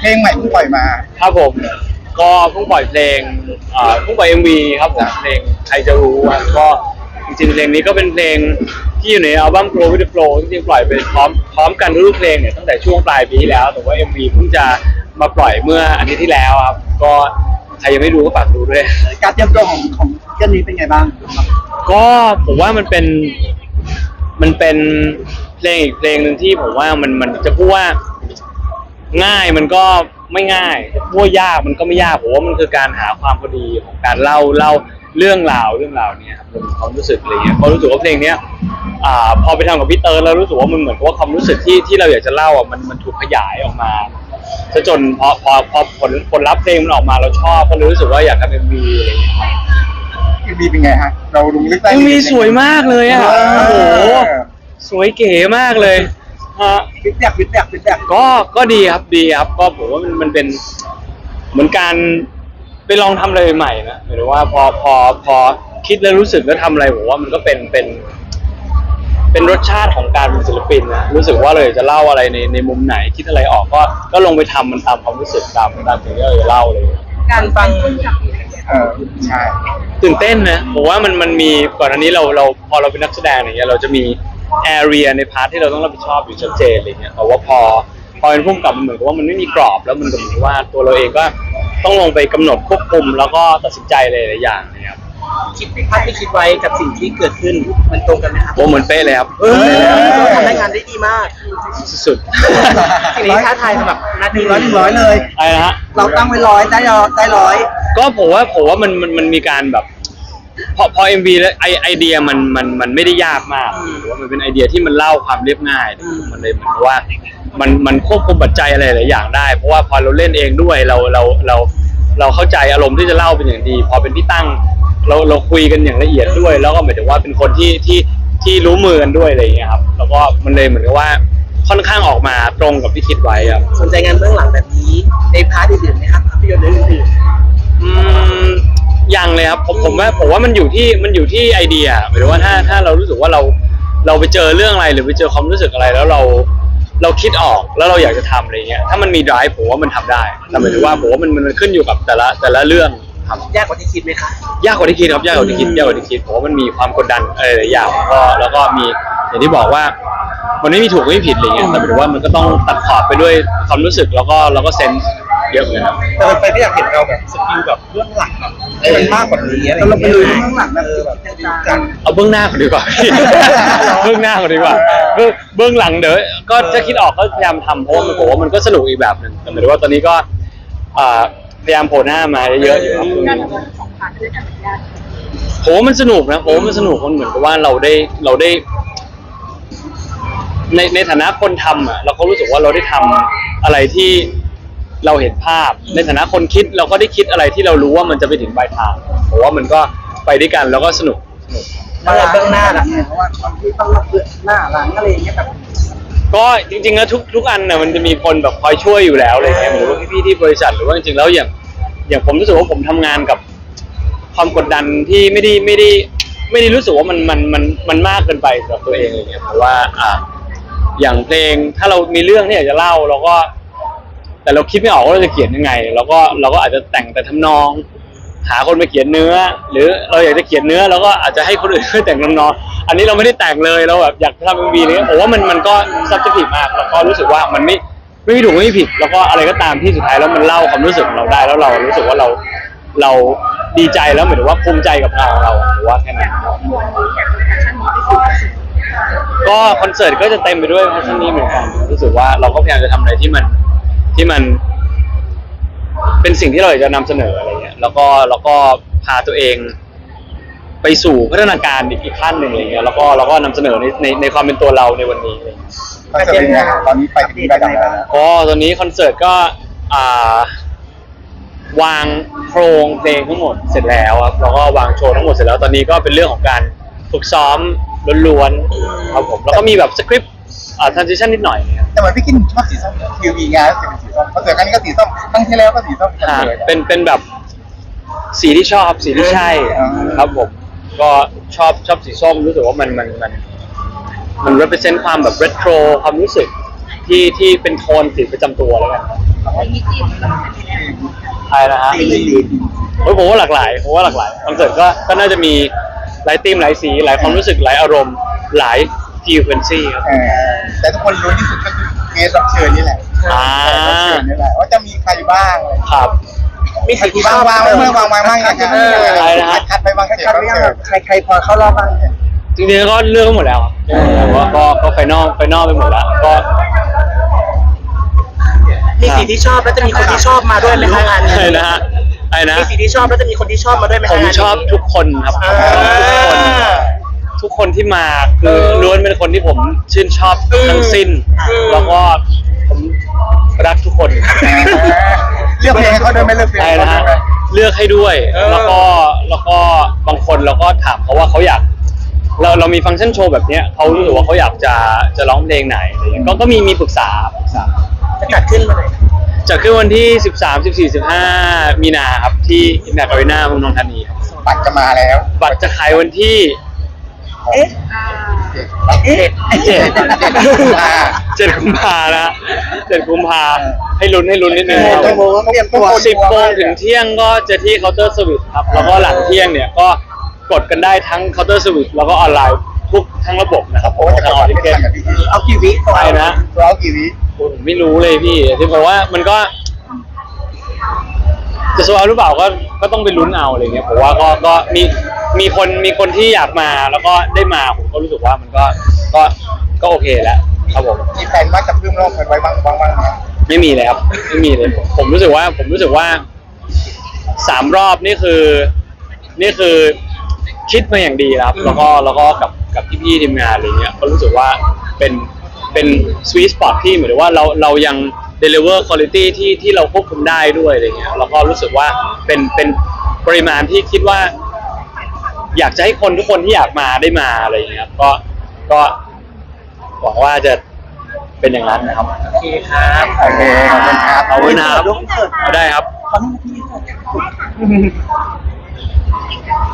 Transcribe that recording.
เพลงใหม่เพิ่งปล่อยมา ครับผม ก็เพิ่งปล่อยเพลงเอ่อเพิ่งปล่อย MV ครับผมเพลงใครจะรู้อะก็จริงๆเพลงนี้ก็เป็นเพลงที่อยู่ในอัลบั้ม Grow with the Flow จริงๆปล่อยไปพร้อมพร้อมกันทุกๆเพลงเนี่ยตั้งแต่ช่วงปลายปีที่แล้ว แต่ว่า MV เพิ่งจะมาปล่อยเมื่ออาทิตย์ที่แล้วครับ ก็ใครยังไม่ดูก็ฝากดูด้วย การเตรียมตัวของของเรื่องนี้เป็นไงบ้างก็ผมว่ามันเป็นมันเป็นเพลงอีกเพลงหนึ่งที่ผมว่ามันมันจะพูดว่า ง่ายมันก็ไม่ง่ายจะพูดว่ายากมันก็ไม่ยากผมว่ามันคือการหาความพอดีของการเล่าเล่าเรื่องราวเรื่องราวเนี่ยครับรวมถึงความรู้สึกอะไรเงี้ยพอรู้สึกว่าเพลงเนี้ยอ่าพอไปทำกับพี่เติร์ดแล้วรู้สึกว่ามันเหมือนกับว่าความรู้สึกที่ที่เราอยากจะเล่าอะมันมันถูกขยายออกมาซะจนพอพอพอผลผลลัพธ์เพลงมันออกมาเราชอบก็เลยรู้สึกว่าอยากทำเอ็มวีอะไรเงี้ยครับเอ็มวีเป็นไงฮะ เราลงลึกได้เอ็มวีสวยมากเลยอะโอ้โหสวยเก๋มากเลย ฮะฟิตแบ็กฟิตแบ็กฟิตแบ็กก็ก็ดีครับดีครับ ก็ผมว่ามันมันเป็นเหมือนการไปลองทำอะไรใหม่ๆนะหมายถึงว่าพอพอพอคิดแล้วรู้สึกแล้วทำอะไรผมว่ามันก็เป็นเป็น เป็นรสชาติของการเป็นศิลปินนะรู้สึกว่าเลยจะเล่าอะไรในในมุมไหนคิดอะไรออกก็ ก็ลงไปทำมันตามความรู้สึกตามตามสิ่งที่เราจะเล่าเลย การฟังเออใช่ ตื่นเต้นนะผมว่ามันมันมีก่อนอันนี้เราเราพอเราเป็นนักแสดงอย่างเงี้ยเราจะมี แอเรียในพาร์ทที่เราต้องรับผิดชอบอยู่ชัดเจนอะไรเงี้ยแต่ว่าพอพอเป็นผู้กำกับมันเหมือนกับว่ามันไม่มีกรอบแล้วมันก็เหมือนกับว่าตัวเราเองก็ต้องลงไปกำหนดควบคุมแล้วก็ตัดสินใจหลายๆอย่างนะครับคิดภาพที่คิดไว้กับสิ่งที่เกิดขึ้นมันตรงกันไหมครับโอ้เหมือนเป๊ะเลยครับเออเราทำงานได้ดีมากสุดสิ่งนี้ท้าทายสำหรับหนาทีร้อยหนึ่งร้อยเลยๆอะไรนะฮะเราตั้งไว้ร้อยได้ร้อยได้ร้อยก็ผมว่าผมว่ามันมันมันมีการแบบ พอพอเอ็มวีแล้วไอไอเดียมันมันมันไม่ได้ยากมากหรือว่ามันเป็นไอเดียที่มันเล่าความเรียบง่ายมันเลยเหมือนกับว่า มันมันควบคุมปัจจัยอะไรหลายอย่างได้ เพราะว่าพอเราเล่นเองด้วยเราเราเราเราเข้าใจอารมณ์ที่จะเล่าเป็นอย่างดี พอเป็นพี่ตั้งเราเราคุยกันอย่างละเอียดด้วย แล้วก็หมายถึงว่าเป็นคนที่ที่ที่รู้มือกันด้วยอะไรอย่างเงี้ยครับ แล้วก็มันเลยเหมือนกับว่าค่อนข้างออกมาตรงกับที่คิดไว้ครับสนใจงานเบื้องหลังแบบนี้ในพาร์ทอื่นๆไหมครับภาพยนตร์เรื่องอื่นอืม ยังเลยครับผมผมว่าผมว่ามันอยู่ที่มันอยู่ที่ไอเดียหมายถึงว่าถ้าถ้าเรารู้สึกว่าเราเราไปเจอเรื่องอะไรหรือไปเจอความรู้สึกอะไรแล้วเราเราคิดออกแล้วเราอยากจะทำอะไรเงี้ยถ้ามันมี drive ผมว่ามันทำได้แต่หมายถึงว่าผมว่ามันมันขึ้นอยู่กับแต่ละแต่ละเรื่องครับๆยากกว่าที่คิดไหมคะยากกว่าที่คิดครับยากกว่าที่คิดยากกว่าที่คิดผมว่ามันมีความกดดันอะไรหลายอย่างแล้วก็แล้วก็มีอย่างที่บอกว่ามันไม่มีถูกไม่มีผิดอะไรเงี้ยแต่หมายถึงว่ามันก็ต้องตัดขอบไปด้วยความรู้สึกแล้วก็แล้วก็เซนส์ เยอะเหมือนกันครับแต่แฟนๆก็อยากเห็นเราแบบสกิลแบบเรื่องหลังแบบให้มันมากกว่านี้อะไรเราไปลุยเรื่องหลังแบบแบบกันเอาเบื้องหน้าก่อนดีกว่า เบื้องหน้าก่อนดีกว่าเบื้องเบื้องหลังเดี๋ยวก็จะคิดออกก็พยายามทำเพราะว่ามันผมว่ามันก็สนุกอีกแบบหนึ่งแต่หมายถึงว่าตอนนี้ก็อ่าพยายามโผล่หน้ามาเยอะๆอยู่ครับการทำงานสองพาร์ทด้วยกันเหมือนกันผมว่ามันสนุกนะผมว่ามันสนุกมันเหมือนกับว่าเราได้เราได้ ในในฐานะคนทำอะเราก็รู้สึกว่าเราได้ทำอะไรที่ เราเห็นภาพ ในฐานะคนคิดเราก็ได้คิดอะไรที่เรารู้ว่ามันจะไปถึงปลายทางผมว่ามันก็ไปด้วยกันแล้วก็สนุกสนุก แล้วงานเบื้องหน้าล่ะเพราะว่าบางทีต้องรับเบื้องหน้าหลังอะไรอย่างเงี้ยแบบก็จริงๆแล้วทุกทุกอันน่ะมันจะมีคนแบบคอยช่วยอยู่แล้วอะไรเงี้ยหรือว่าพี่ๆที่บริษัทหรือว่าจริงๆแล้วอย่างอย่างผมรู้สึกว่าผมทำงานกับความกดดันที่ไม่ได้ไม่ได้ไม่ได้รู้สึกว่ามันมันมันมันมากเกินไปสำหรับตัวเองอะไรเงี้ยเพราะว่าอ่าอย่างเพลงถ้าเรามีเรื่องที่อยากจะเล่าเราก็ แต่เราคิดไม่ออกว่าเราจะเขียนยังไงเราก็เราก็อาจจะแต่งแต่ทำนอง หาคนมาเขียนเนื้อ หรือเราอยากจะเขียนเนื้อเราก็อาจจะให้คนอื่นช่วยแต่งทำนองอันนี้เราไม่ได้แต่งเลยเราแบบอยากทำเอ็มวีนี้ผมว่ามันมันก็ซับซ้อนมากแล้วก็รู้สึกว่ามันไม่ไม่มีถูกไม่มีผิด แล้วก็อะไรก็ตามที่สุดท้ายแล้วมันเล่าความรู้สึกของเราได้แล้วเรารู้สึกว่าเราเราดีใจแล้วเหมือนว่าภูมิใจกับงานของเราผมว่าแค่นั้นมวลนี้อยาแค่ไหนก็คอนเสิร์ตก็จะเต็มไปด้วยแฟชั่นนี้เหมือนกันรู้สึกว่าเราก็พยายามจะทำอะไรที่มัน ที่มัน เป็นสิ่งที่เราอยากจะนำเสนออะไรเงี้ยแล้วก็แล้วก็พาตัวเอง ไปสู่พัฒนาการอีกอีกขั้นหนึ่งอะไรเงี้ยแล้วก็แล้วก็นำเสนอในในในความเป็นตัวเราในวันนี้อะไรเงี้ยคอนเสิร์ตเป็นไงครับตอนนี้ไปถึงระดับไหนแล้วก็ตอนนี้คอนเสิร์ตก็อ่าวางโครงเพลงทั้งหมดเสร็จแล้วครับแล้วก็วางโชว์ทั้งหมดเสร็จแล้วตอนนี้ก็เป็นเรื่องของการฝึกซ้อมล้วนๆครับผมแล้วก็มีแบบสคริปต์ อ่า transition นิดหน่อยเนี่ยแต่เหมือนพี่กินชอบสีส้มทีวีงานจะเป็นสีส้มคอนเสิร์ตครั้งนี้ก็สีส้มครั้งที่แล้วก็สีส้มคอนอ่าเสิร์ตเป็นเป็นแบบสีที่ชอบสีที่ใช่อ่า ครับผม ก็ชอบชอบสีส้มรู้สึกว่ามันมันมันมัน represent ความแบบ retro ความรู้สึกที่ที่เป็นโทนสีประจำตัวแล้วกันครับมีจีนก็ไม่มีแล้วใช่นะฮะซีนโอ้ยผมว่าหลากหลายผมว่าหลากหลายคอนเสิร์ตก็ก็น่าจะมีหลายธีมหลายสี หลายความรู้สึกหลายอารมณ์หลายฟีลเวนซี่ครับ เออ แต่ทุกคนรู้ที่สุดก็คือเกสรับเชิญนี่แหละอ่า แขกรับเชิญนี่แหละว่าจะมีใครบ้างอะไรครับ มีสิ่งที่ชวาองบวางไว้เมื่อวางวางบ้างนะครับอะไรนะฮะคัดไปบางแขกคัดรับไม่ยังเชิแบญบใครใครพอเข้ารอบบ้างจริงๆก็เลือกไว้หมดแล้วครับก็ก็ก็ไฟนอลไฟนอลไปหมดแล้วก็ มีสิ่งที่ชอบแล้วจะมีคนที่ชอบมาด้วยไหมคะงานนี้อะไรนะฮะอะไรนะ มีสิ่งที่ชอบแล้วจะมีคนที่ชอบมาด้วยไหมผคะมงานนี้ ชอบทุกคนครับอ่าทุกคน ทุกคนที่มาคือล้วนเป็นคนที่ผมชื่นชอบทั้งสิ้น แล้วก็ผมรักทุกคนเลือกเพลงให้เขาด้วยไหมเลือกเพลงใช่ให้เขานะด้วฮะยไหม เลือกให้ด้วยแล้วก็แล้วก็บางคนเราก็ถามเขาว่าเขาอยาก เราเรามีฟังก์ชันโชว์แบบเนี้ยเขารู้สึกว่าเขาอยากจะจะร้องเพลงไหนอะไรเงี้ยก็ก็มีมีปรึกษาปรึกษา จะจัดขึ้นเมื่อไหร่จะขึ้นวันที่ 13 14 15 มีนาครับที่อินแมกอารีนาเมืองทองธานีครับบัตรจะมาแล้ว บัตรจะขายวันที่ เอ๊ะอ่าเอ๊ะเจ็ดอ่าเจ็ดกุมภานะฮะเจ็ดกุมภาให้ลุ้นให้ลุ้นนิดนึงครับโมงต้องเตรียมตัวสิบโมงถึงเที่ยงก็จะที่เคาน์เตอร์สวิตครับ แล้วก็หลังเที่ยงเนี่ยก็กดกันได้ทั้งเคาน์เตอร์สวิตแล้วก็ออนไลน์ทุกทั้งระบบนะครับโอ้จะทางอกอดริไม่เกทันนกับพี่เอากี่วิไปนะร้องกี่วิผมไม่รู้เลยพี่ที่บอกว่ามันก็ จะโซเอาหรือเปล่าก็ก็ต้องไปลุ้นเอาอะไรเงี้ยผมว่าก็ก็มีมีคนมีคนที่อยากมาแล้วก็ได้มาผมก็รู้สึกว่ามันก็ก็ก็โอเคแล้วครับผมมีแผนว่าจะเพิ่มรอบเงินไว้บ้างบ้างบ้างไหมไม่มีเลยครับไม่มีเลยผมผมรู้สึกว่าผมรู้สึกว่าสามรอบนี่คือ นี่คือคิดมาอย่างดีแล้วครับ แล้วก็แล้วก็กับกับพี่ๆทีมงานอะไรเงี้ยก็รู้สึกว่าเป็นเป็นสวีทสปอตที่เหมือนว่าเราเรายัง deliver quality ที่ที่เราควบคุมได้ด้วยอะไรเงี้ยแล้วก็รู้สึกว่าเป็นเป็นปริมาณที่คิดว่า อยากจะให้คนทุกคนที่อยากมาได้มาอะไรเงี้ยครับก็ก็หวังว่าจะเป็นอย่างนั้นนะครับโอเคครับโอเคขอบคุณครับขอบคุณนะครับลูกเสิร์ฟได้ครับ ขอให้มาที่นี่เสิร์ฟ